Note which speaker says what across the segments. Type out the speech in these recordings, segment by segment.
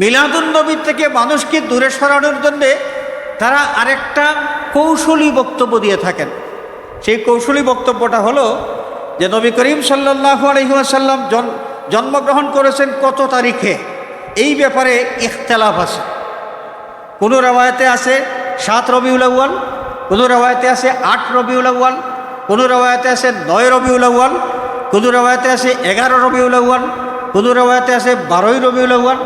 Speaker 1: মিলাদুল নবীর থেকে মানুষকে দূরে সরানোর জন্যে তারা আরেকটা কৌশলী বক্তব্য দিয়ে থাকেন। সেই কৌশলী বক্তব্যটা হলো যে নবী করিম সাল্লাহ আলহিহাসাল্লাম জন্মগ্রহণ করেছেন কত তারিখে? এই ব্যাপারে ইখতলাফ আছে। কোনো রেওয়ায়তে আছে সাত রবিউল আউ্য়াল, কোনো রেওয়ায়তে আছে আট রবিউল আউ্য়াল, কোনো রেওয়ায়তে আছে নয় রবিউল আউ্য়াল, কোনো রেওয়ায়তে আছে এগারো রবিউল আউ্য়াল, কোনো রেওয়ায়তে আছে বারোই রবিউল আউ্য়াল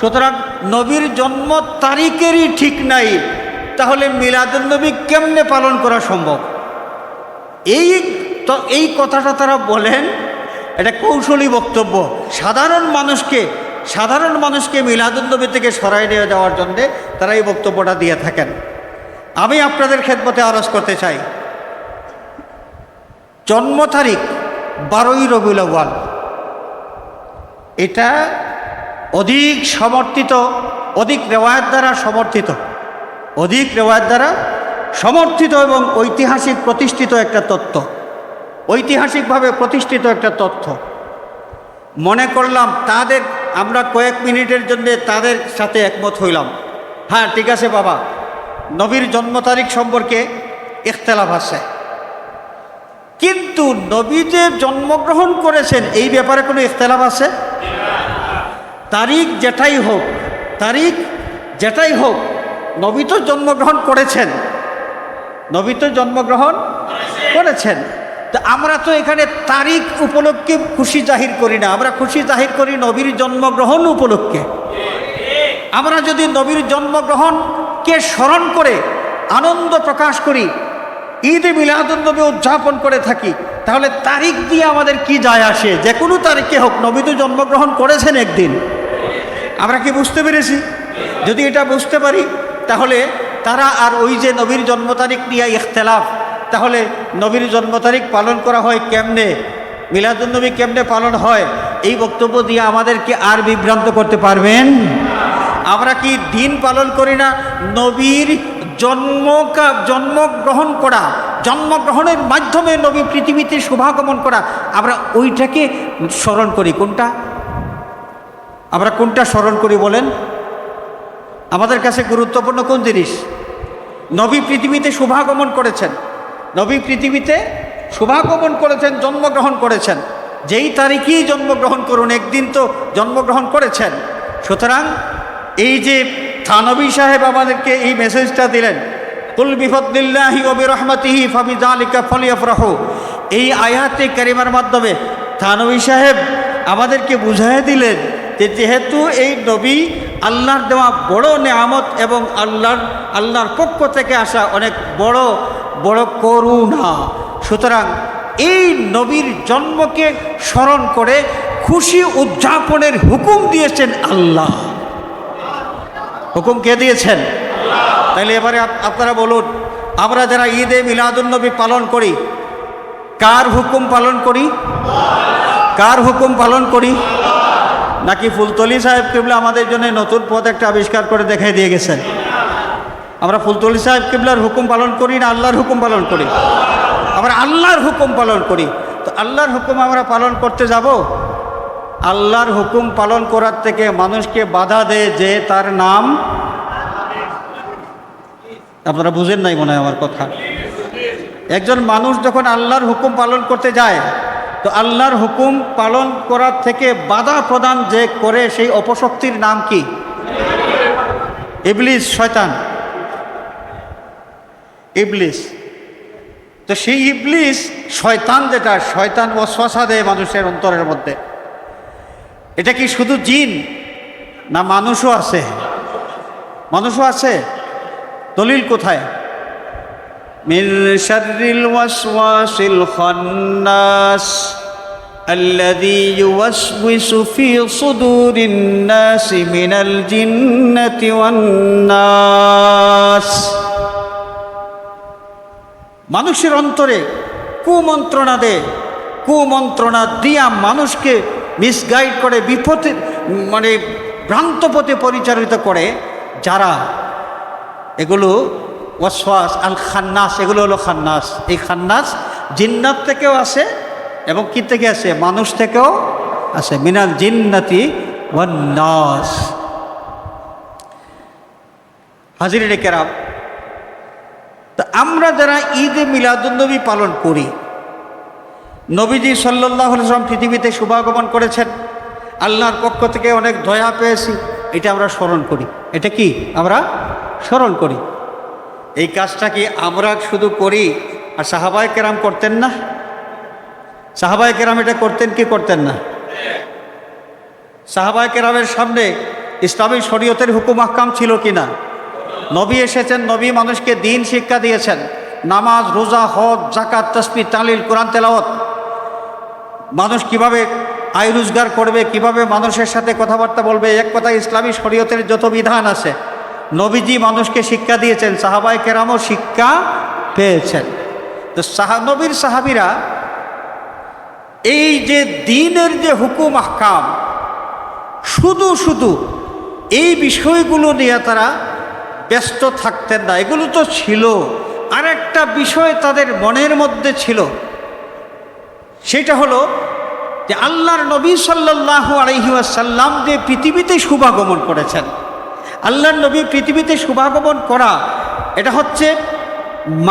Speaker 1: সুতরাং নবীর জন্ম তারিখেরই ঠিক নাই। তাহলে মিলাদুল নবী কেমনে পালন করা সম্ভব? এই তো, এই কথাটা তারা বলেন, এটা কৌশলী বক্তব্য। সাধারণ মানুষকে সাধারণ মানুষকে মিলাদুন্নবী থেকে সরাই নিয়ে যাওয়ার জন্যে তারা এই বক্তব্যটা দিয়ে থাকেন। আমি আপনাদের ক্ষেত্রতে আরজ করতে চাই। জন্ম তারিখ বারোই রবিউল এটা অধিক সমর্থিত, অধিক রেওয়ায়ত দ্বারা সমর্থিত। অধিক রেওয়ায়ত দ্বারা সমর্থিত এবং ঐতিহাসিক প্রতিষ্ঠিত একটা তত্ত্ব। ঐতিহাসিকভাবে প্রতিষ্ঠিত একটা তথ্য মনে করলাম, তাদের, আমরা কয়েক মিনিটের জন্য তাদের সাথে একমত হইলাম। হ্যাঁ ঠিক আছে বাবা। নবীর জন্ম তারিখ সম্পর্কে ইখতলাফ আছে। কিন্তু নবী যে জন্মগ্রহণ করেছেন, এই ব্যাপারে কোনো ইখতলাফ আছে? তারিখ যেটাই হোক, তারিখ যেটাই হোক, নবী তো জন্মগ্রহণ করেছেন। নবী তো জন্মগ্রহণ করেছেন। তো আমরা তো এখানে তারিখ উপলক্ষে খুশি জাহির করি না। আমরা খুশি জাহির করি নবীর জন্মগ্রহণ উপলক্ষে। আমরা যদি নবীর জন্মগ্রহণকে স্মরণ করে আনন্দ প্রকাশ করি ঈদে মিলাদুলনবী উদযাপন করে থাকি, তাহলে তারিখ দিয়ে আমাদের কি যায় আসে? যে কোনো তারিখে হোক, নবী তো জন্মগ্রহণ করেছেন একদিন। আমরা কি বুঝতে পেরেছি? যদি এটা বুঝতে পারি, তাহলে তারা আর ওই যে নবীর জন্ম তারিখ নিয়ে ইখতলাফ, তাহলে নবীর জন্ম তারিখ পালন করা হয় কেমনে? মিলাদুলনবী কেমনে পালন হয়? এই বক্তব্য দিয়ে আমাদেরকে আর বিভ্রান্ত করতে পারবেন? আমরা কি দিন পালন করি না? নবীর জন্ম জন্মগ্রহণ করা, জন্মগ্রহণের মাধ্যমে নবী পৃথিবীতে শুভাগমন করা, আমরা ওইটাকে স্মরণ করি। কোনটা? আমরা কোনটা স্মরণ করি বলেন? আমাদের কাছে গুরুত্বপূর্ণ কোন জিনিস? নবী পৃথিবীতে শুভাগমন করেছেন। নবী পৃথিবীতে শুভাগমন করেছেন, জন্মগ্রহণ করেছেন। যেই তারিখেই জন্মগ্রহণ করুন, একদিন তো জন্মগ্রহণ করেছেন। সুতরাং এই যে থানবী সাহেব আমাদেরকে এই মেসেজটা দিলেন, কুল বিফদ্দিল্লাহি ওবি রহমতিহি ফাবি জালিকা ফলিয়াফরাহ। এই আয়াতে কারিমার মাধ্যমে থানবী সাহেব আমাদেরকে বুঝাই দিলেন যেহেতু এই নবী আল্লাহর দেওয়া বড় নেয়ামত এবং আল্লাহর আল্লাহর পক্ষ থেকে আসা অনেক বড় বড় করুণা। সুতরাং এই নবীর জন্মকে স্মরণ করে খুশি উদযাপনের হুকুম দিয়েছেন আল্লাহ। হুকুম কে দিয়েছেন? তাহলে এবারে আপনারা বলুন আমরা যারা ঈদে মিলাদুলনবী পালন করি কার হুকুম পালন করি? কার হুকুম পালন করি? নাকি ফুলতলি সাহেব কিবলা আমাদের জন্য নতুন পথ একটা আবিষ্কার করে দেখাই দিয়ে গেছেন? আমরা ফুলতলি সাহেব কিবলার হুকুম পালন করি না আল্লাহর হুকুম পালন করি? আমরা আল্লাহর হুকুম পালন করি। তো আল্লাহর হুকুম আমরা পালন করতে যাব? আল্লাহর হুকুম পালন করার থেকে মানুষকে বাধা দেয় যে তার নাম আপনারা বুঝেন নাই মনে হয় আমার কথা? একজন মানুষ যখন আল্লাহর হুকুম পালন করতে যায় তো আল্লাহর হুকুম পালন করার থেকে বাধা প্রদান যে করে সেই অপশক্তির নাম কি? ইবলিস, শয়তান। ইবলিস। তো সেই ইবলিস শয়তান যেটা, শয়তান অশ্বাসা দেয় মানুষের অন্তরের মধ্যে। এটা কি শুধু জিন না মানুষও আছে? মানুষও আছে? দলিল কোথায়? من شر الوسواس الخناس الذي يوسوس في صدور الناس من الجنة والناس মানুষের অন্তরে কুমন্ত্রণা দেয় কুমন্ত্রণা দিয়া মানুষকে মিসগাইড করে বিপথে মানে ভ্রান্ত পথে পরিচালিত করে যারা এগুলো ওয়াসওয়াস আল খান্নাস, এগুলো হলো খান্নাস। এই খান্নাস জিন্নাত থেকেও আসে এবং কি থেকে আসে? মানুষ থেকেও আসে। মিনাল জিন্নাতি ওয়ান্নাস। হাজির কেরাম, তা আমরা যারা ঈদে মিলাদুন্নবী পালন করি, নবীজি সাল্লাহ সাল্লাম পৃথিবীতে শুভাগমন করেছেন। আল্লাহর পক্ষ থেকে অনেক দয়া পেয়েছি। এটা আমরা স্মরণ করি। এটা কি? আমরা স্মরণ করি। এই কাজটা কি আমরা শুধু করি আর সাহাবায় কেরাম করতেন না? সাহাবাই কেরাম এটা করতেন কি করতেন না? সাহাবাই কেরামের সামনে ইসলামী শরীয়তের হুকুম আহকাম ছিল কি না নবী এসেছেন, নবী মানুষকে দিন শিক্ষা দিয়েছেন। নামাজ, রোজা, হজ জাকাত তসবি তালিল, কোরআন, তেলাওয়াত। মানুষ কীভাবে আয় রোজগার করবে, কীভাবে মানুষের সাথে কথাবার্তা বলবে, এক কথা ইসলামী শরীয়তের যত বিধান আছে নবীজি মানুষকে শিক্ষা দিয়েছেন সাহাবাই কেরামও শিক্ষা পেয়েছেন। তো সাহা, নবীর সাহাবিরা এই যে দিনের যে হুকুম, আহকাম, শুধু শুধু এই বিষয়গুলো নিয়ে তারা ব্যস্ত থাকতেন না। এগুলো তো ছিল আর একটা বিষয় তাদের মনের মধ্যে ছিল। সেটা হলো যে আল্লাহর নবী সাল্লাহ আলহিউসাল্লাম যে পৃথিবীতে শুভাগমন করেছেন আল্লাহর নবী পৃথিবীতে শুভাগমন করা, এটা হচ্ছে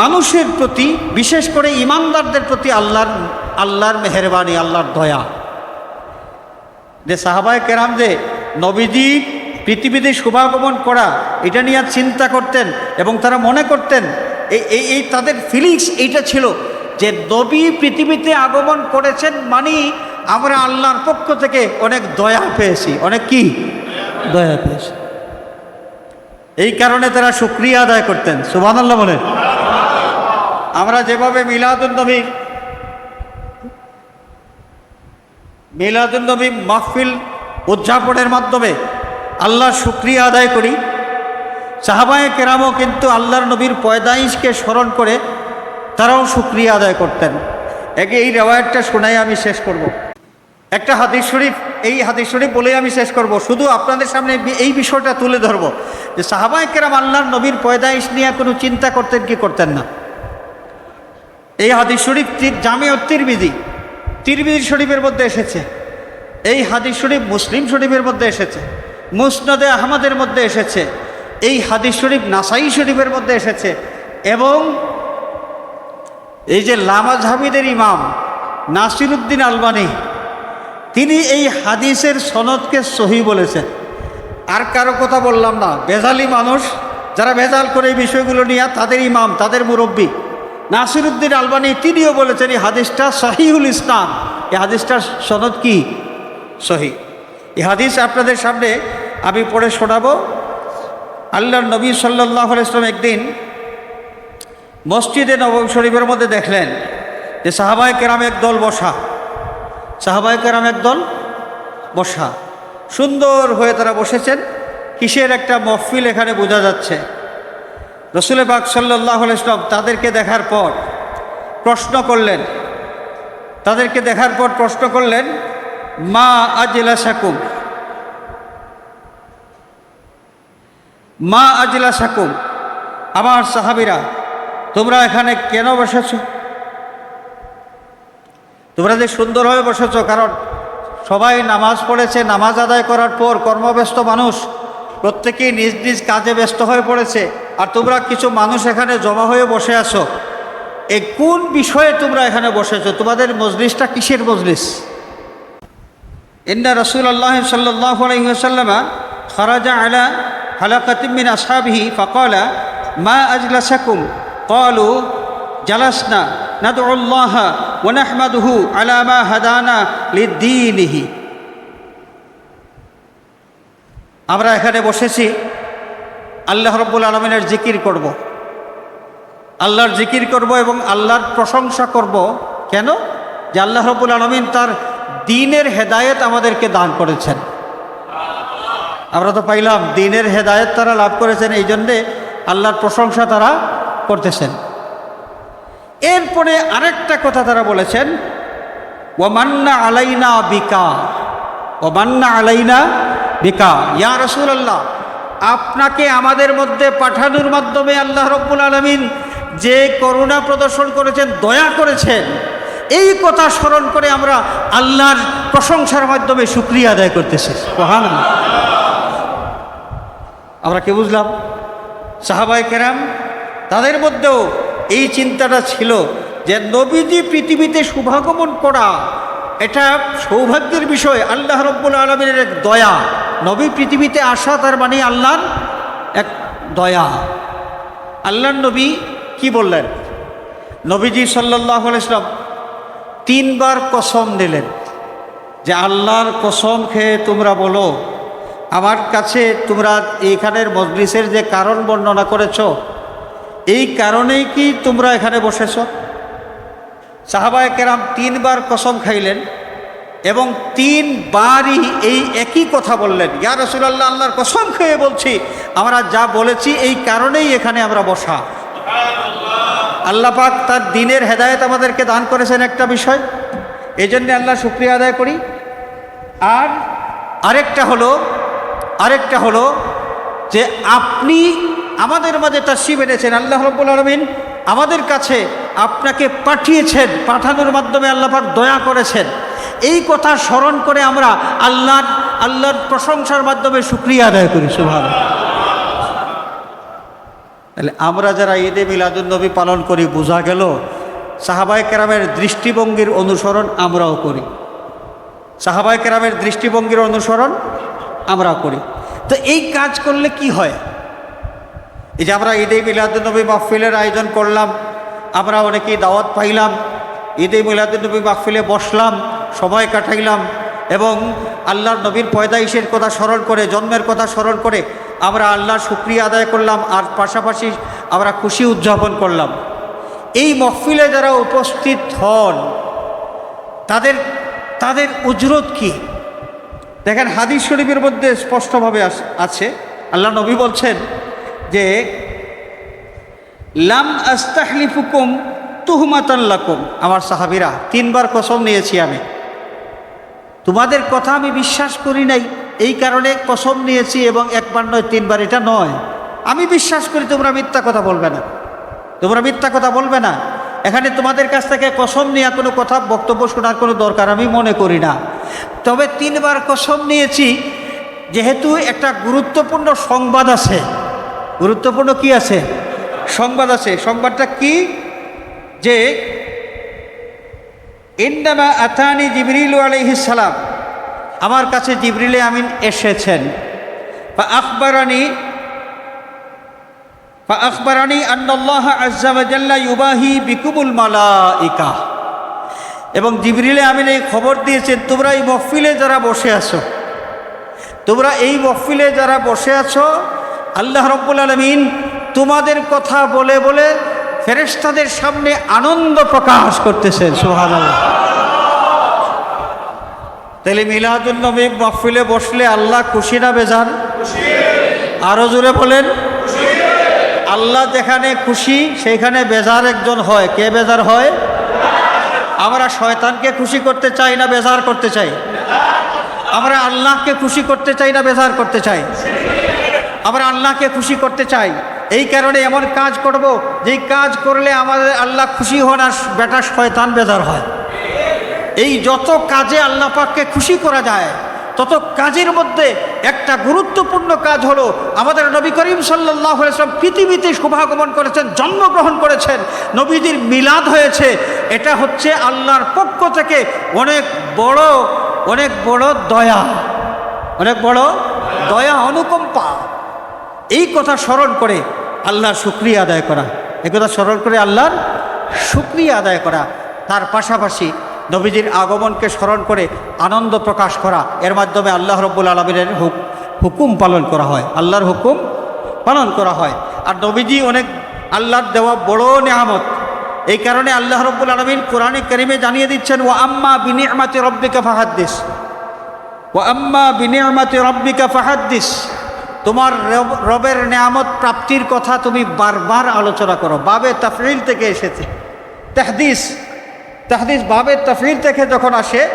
Speaker 1: মানুষের প্রতি, বিশেষ করে ইমানদারদের প্রতি আল্লাহর আল্লাহর মেহরবানি, আল্লাহর দয়া। যে সাহাবায় কেরাম যে নবীজি পৃথিবীতে শুভাগমন করা, এটা নিয়ে চিন্তা করতেন এবং তারা মনে করতেন, এই এই তাদের ফিলিংস এইটা ছিল যে নবী পৃথিবীতে আগমন করেছেন মানে আমরা আল্লাহর পক্ষ থেকে অনেক দয়া পেয়েছি। অনেক কি? দয়া পেয়েছি। এই কারণে তারা সুক্রিয়া আদায় করতেন। সুবান আল্লাহ বলেন। আমরা যেভাবে মিলাদুল নবী মিলাদুল নবী মাহফিল উদযাপনের মাধ্যমে আল্লাহর শুক্রিয়া আদায় করি, সাহাবায়ে কেরামও কিন্তু আল্লাহর নবীর পয়দাইশকে স্মরণ করে তারাও শুক্রিয়া আদায় করতেন। একে এই রেওয়ায়তটা শোনাই আমি শেষ করব। একটা হাদিস শরীফ, এই হাদিস শরীফ বলেই আমি শেষ করব। শুধু আপনাদের সামনে এই বিষয়টা তুলে ধরবো যে সাহাবায়ে কেরাম আল্লাহর নবীর পয়দাইশ নিয়ে কোনো চিন্তা করতেন কি করতেন না। এই হাদিস শরীফ জামিয়া তিরমিজি তিরমিজি শরীফের মধ্যে এসেছে। এই হাদিস শরীফ মুসলিম শরীফের মধ্যে এসেছে। মুসনদে আহমদের মধ্যে এসেছে। এই হাদিস শরীফ নাসাই শরীফের মধ্যে এসেছে। এবং এই যে লামাজ হামিদের ইমাম নাসিরুদ্দিন আলবানি তিনি এই হাদিসের সনদকে সহি বলেছেন। আর কারও কথা বললাম না। বেজালি মানুষ, যারা ভেজাল করে এই বিষয়গুলো নিয়ে, তাদের ইমাম, তাদের মুরব্বী। নাসিরুদ্দিন আলবানি তিনিও বলেছেন, এই হাদিসটা সহিউল ইসলাম। এই হাদিসটার সনদ কি? সহি। এই হাদিস আপনাদের সামনে আমি পড়ে শোনাবো। আল্লাহর নবী সাল্লাহ ইসলাম একদিন মসজিদে নবম শরীফের মধ্যে দেখলেন যে সাহাবায় কেরাম এক দল বসা। সাহাবায় কেরাম এক দল বসা। সুন্দর হয়ে তারা বসেছেন। কিসের একটা মহফিল এখানে বোঝা যাচ্ছে। রসুলে বাক সাল্লাহ ইসলাম তাদেরকে দেখার পর প্রশ্ন করলেন। তাদেরকে দেখার পর প্রশ্ন করলেন, মা আজলা সাকুম মা আজিলা সাকুম আমার সাহাবিরা, তোমরা এখানে কেন বসেছ? তোমরা যে সুন্দরভাবে বসেছ, কারণ সবাই নামাজ পড়েছে, নামাজ আদায় করার পর কর্মব্যস্ত মানুষ প্রত্যেকেই নিজ নিজ কাজে ব্যস্ত হয়ে পড়েছে। আর তোমরা কিছু মানুষ এখানে জমা হয়ে বসে আছো। এই কোন বিষয়ে তোমরা এখানে বসেছো? তোমাদের মজলিসটা কিসের মজলিস? ইন্না রসুল আল্লাহ সাল্লাহ আলহিহাসাল্লামা খরাজা আলা হালাকাতিমিন আসাবিহি ফকলা, মা আজলাসাকুম? কলু জালাসনা নাদুল্লাহ ওনাহমাদহু আলামা হাদানা লিদ্দিনিহি। আমরা এখানে বসেছি, আল্লাহ রব্বুল আলমিনের জিকির করব। আল্লাহর জিকির করব এবং আল্লাহর প্রশংসা করব। কেন? যে আল্লাহ রব্বুল আলমিন তার দিনের হেদায়েত আমাদেরকে দান করেছেন। আমরা তো পাইলাম, দিনের হেদায়েত তারা লাভ করেছেন এই জন্যে আল্লাহর প্রশংসা তারা করতেছেন। এরপরে আরেকটা কথা তারা বলেছেন ও মান্না আলাইনা বিকা ও মান্না আলাইনা বিকা। ইয়া রসুল আল্লাহ আপনাকে আমাদের মধ্যে পাঠানোর মাধ্যমে আল্লাহ রব্বুল আলমিন যে করুণা প্রদর্শন করেছেন, দয়া করেছেন, এই কথা স্মরণ করে আমরা আল্লাহর প্রশংসার মাধ্যমে সুক্রিয়া আদায় করতেছি। মহান আমরা কে বুঝলাম? সাহাবাই কেরাম তাদের মধ্যেও এই চিন্তাটা ছিল যে নবীজি পৃথিবীতে শুভাগমন করা, এটা সৌভাগ্যের বিষয়। আল্লাহ রব্বুল আলমের এক দয়া। নবী পৃথিবীতে আসা তার মানে আল্লাহর এক দয়া। আল্লাহর নবী কি বললেন? নবীজি সাল্লাহ ইসলাম তিনবার কসম নিলেন যে আল্লাহর কসম খেয়ে তোমরা বলো, আমার কাছে তোমরা এইখানের মজলিসের যে কারণ বর্ণনা করেছ এই কারণেই কি তোমরা এখানে বসেছ? সাহাবায় কেরাম তিনবার কসম খাইলেন এবং তিনবারই এই একই কথা বললেন ইয়া রসুলাল্লাহ আল্লাহর কসম খেয়ে বলছি আমরা যা বলেছি এই কারণেই এখানে আমরা বসা। আল্লাহ পাক তার দিনের হেদায়েত আমাদেরকে দান করেছেন একটা বিষয় এই জন্যে আল্লাহ শুক্রিয়া আদায় করি। আর আরেকটা হলো আরেকটা হলো যে আপনি আমাদের মাঝে তাসিব এনেছেন, আল্লাহ রব্বুল আলমিন আমাদের কাছে আপনাকে পাঠিয়েছেন, পাঠানোর মাধ্যমে আল্লাহ পাক দয়া করেছেন। এই কথা স্মরণ করে আমরা আল্লাহর আল্লাহর প্রশংসার মাধ্যমে শুক্রিয়া আদায় করি সুভাষ তাহলে আমরা যারা ঈদে মিলাদুলনবী পালন করি, বোঝা গেল সাহাবাই কেরামের দৃষ্টিভঙ্গির অনুসরণ আমরাও করি। সাহাবাই কেরামের দৃষ্টিভঙ্গির অনুসরণ আমরাও করি। তো এই কাজ করলে কি হয়? এই যে আমরা ঈদে মিলাদুলনবী মাহফিলের আয়োজন করলাম, আমরা অনেকেই দাওয়াত পাইলাম, ঈদে মিলাদুলনবী মাহফিলে বসলাম, সময় কাটাইলাম এবং আল্লাহর নবীর পয়দাইশের কথা স্মরণ করে, জন্মের কথা স্মরণ করে আমরা আল্লাহর শুক্রিয়া আদায় করলাম আর পাশাপাশি আমরা খুশি উদযাপন করলাম। এই মহফিলে যারা উপস্থিত হন, তাদের তাদের উজরত কি? দেখেন হাদিস শরীফের মধ্যে স্পষ্টভাবে আছে। আল্লাহ নবী বলছেন যে লাম আস্তাহলিফুকুম তুহমাতাল্লাকুম আমার সাহাবিরা, তিনবার কসম নিয়েছি আমি। তোমাদের কথা আমি বিশ্বাস করি নাই, এই কারণে কসম নিয়েছি এবং একবার নয়, তিনবার এটা নয়। আমি বিশ্বাস করি তোমরা মিথ্যা কথা বলবে না। তোমরা মিথ্যা কথা বলবে না। এখানে তোমাদের কাছ থেকে কসম নেওয়া কোনো কথা, বক্তব্য শোনার কোনো দরকার আমি মনে করি না। তবে তিনবার কসম নিয়েছি, যেহেতু একটা গুরুত্বপূর্ণ সংবাদ আছে। গুরুত্বপূর্ণ কি আছে? সংবাদ আছে। সংবাদটা কি? যে ইন্দামা আতানি জিবরিল আলহিসাল্লাম আমার কাছে জিবরিলে আমিন এসেছেন। বা আখবরানি বা আখবরানি আন্নাল্লাহ আজ্জামাজাল্লা ইউবাহি বিকুবুল মালাইকা। এবং জিবরিলে আমিন এই খবর দিয়েছেন, তোমরা এই মহফিলে যারা বসে আছো, তোমরা এই মহফিলে যারা বসে আছো আল্লাহ রব্বুল আলমিন তোমাদের কথা বলে বলে ফেরেশতাদের সামনে আনন্দ প্রকাশ করতেছেন সোহান তাহলে মিলাদুল নবী মহফিলে বসলে আল্লাহ খুশি না বেজান? আরও জোরে বলেন। আল্লাহ যেখানে খুশি, সেইখানে বেজার একজন হয়। কে বেজার হয়? আমরা শয়তানকে খুশি করতে চাই না বেজার করতে চাই? আমরা আল্লাহকে খুশি করতে চাই না বেজার করতে চাই? আমরা আল্লাহকে খুশি করতে চাই। এই কারণে এমন কাজ করব, যেই কাজ করলে আমাদের আল্লাহ খুশি হন আর বেটা শয়তান বেজার হয়। এই যত কাজে আল্লাহ পাককে খুশি করা যায়, তত কাজের মধ্যে একটা গুরুত্বপূর্ণ কাজ হলো, আমাদের নবী করিম সাল্লাহ সাল্লাম পৃথিবীতে শুভাগমন করেছেন, জন্মগ্রহণ করেছেন নবীদের মিলাদ হয়েছে। এটা হচ্ছে আল্লাহর পক্ষ থেকে অনেক বড় অনেক বড় দয়া, অনেক বড় দয়া, অনুকম্পা। এই কথা স্মরণ করে আল্লাহর শুক্রিয়া আদায় করা। এই কথা স্মরণ করে আল্লাহর শুক্রিয়া আদায় করা। তার পাশাপাশি নবীজির আগমনকে স্মরণ করে আনন্দ প্রকাশ করা। এর মাধ্যমে আল্লাহ রব্বুল আলমিনের হুকুম পালন করা হয়। আল্লাহর হুকুম পালন করা হয়। আর নবীজি অনেক আল্লাহর দেওয়া বড় নেহামত এই কারণে আল্লাহ রব্বুল আলমিন কোরআনে করিমে জানিয়ে দিচ্ছেন ও আম্মা বিনিয়ামাতে রব্বিকা ফাহাদ্দিস। ও আম্মা বিনিয়ামাতে রব্বিকা ফাহাদ্দিস। তোমার রব- রবের নেয়ামত প্রাপ্তির কথা তুমি বারবার আলোচনা করো। বাবে তাফরিল থেকে এসেছে। তাহদিস তাহদিস বাবে তাফরিল থেকে যখন আসে,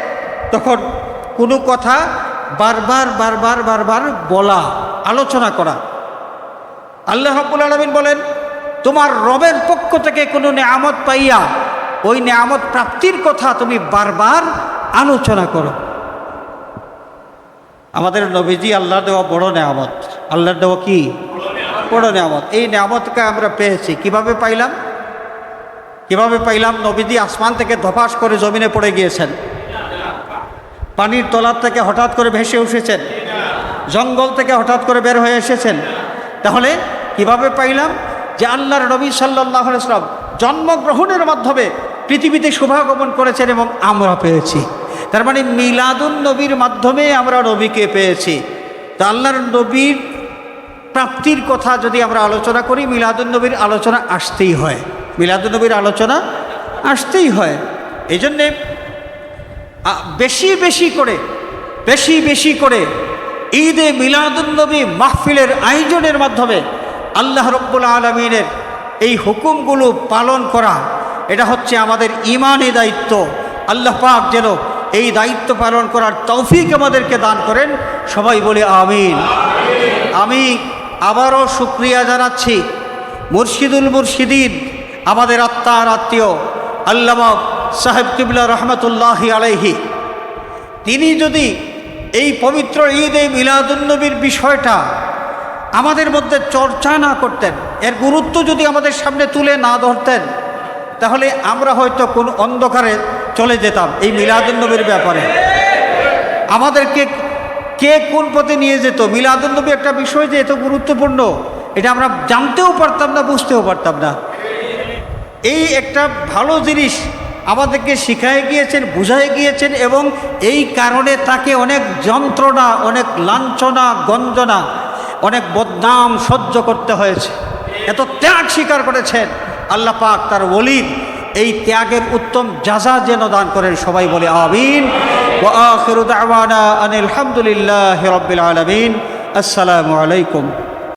Speaker 1: তখন কোনো কথা বারবার বারবার বারবার বলা, আলোচনা করা। আল্লাহ রাব্বুল আলমিন বলেন, তোমার রবের পক্ষ থেকে কোনো নেয়ামত পাইয়া, ওই নেয়ামত প্রাপ্তির কথা তুমি বারবার আলোচনা করো। আমাদের নবীজি আল্লাহ দেওয়া বড় নেয়ামত। আল্লাহর দেওয়া কি? বড় নিয়ামত। এই নেয়ামতকে আমরা পেয়েছি। কীভাবে পাইলাম? কীভাবে পাইলাম? নবীদি আসমান থেকে ধপাস করে জমিনে পড়ে গিয়েছেন। পানির তলার থেকে হঠাৎ করে ভেসে উঠেছেন। জঙ্গল থেকে হঠাৎ করে বের হয়ে এসেছেন। তাহলে কীভাবে পাইলাম? যে আল্লাহর নবী সাল্লাহ জন্মগ্রহণের মাধ্যমে পৃথিবীতে শুভাগমন করেছেন এবং আমরা পেয়েছি। তার মানে মিলাদুন নবীর মাধ্যমে আমরা নবীকে পেয়েছি। তা আল্লাহর নবীর প্রাপ্তির কথা যদি আমরা আলোচনা করি, মিলাদুন নবীর আলোচনা আসতেই হয়। মিলাদুন নবীর আলোচনা আসতেই হয়। এই জন্যে বেশি বেশি করে, বেশি বেশি করে ঈদে মিলাদুন্নবী মাহফিলের আয়োজনের মাধ্যমে আল্লাহ রব্বুল আলমিনের এই হুকুমগুলো পালন করা, এটা হচ্ছে আমাদের ইমানি দায়িত্ব। আল্লাহ পাক যেন এই দায়িত্ব পালন করার তৌফিক আমাদেরকে দান করেন। সবাই বলে আমিন। আমি আবারও শুক্রিয়া জানাচ্ছি মুর্শিদুল মুর্শিদিন, আমাদের আত্মার আত্মীয়, আল্লামা সাহেব কিবলা রহমতুল্লাহ আলাইহি। তিনি যদি এই পবিত্র ঈদ এই মিলাদুন্নবীর বিষয়টা আমাদের মধ্যে চর্চা না করতেন, এর গুরুত্ব যদি আমাদের সামনে তুলে না ধরতেন, তাহলে আমরা হয়তো কোন অন্ধকারে চলে যেতাম এই মিলাদুন্নবীর ব্যাপারে। আমাদেরকে কে কোন পথে নিয়ে যেত? মিলাদুন্নবী একটা বিষয় যে এত গুরুত্বপূর্ণ, এটা আমরা জানতেও পারতাম না, বুঝতেও পারতাম না। এই একটা ভালো জিনিস আমাদেরকে শিখাই গিয়েছেন বুঝাই গিয়েছেন এবং এই কারণে তাকে অনেক যন্ত্রণা, অনেক লাঞ্ছনা, গঞ্জনা, অনেক বদনাম সহ্য করতে হয়েছে। এত ত্যাগ স্বীকার করেছেন আল্লাহ পাক তার ওলির এই ত্যাগের উত্তম যাজা যেন দান করেন সবাই বলে আমিন। ওয়া আখিরু দাওয়ানা আনিল হামদুলিল্লাহি আলামিন। আসসালামু আলাইকুম।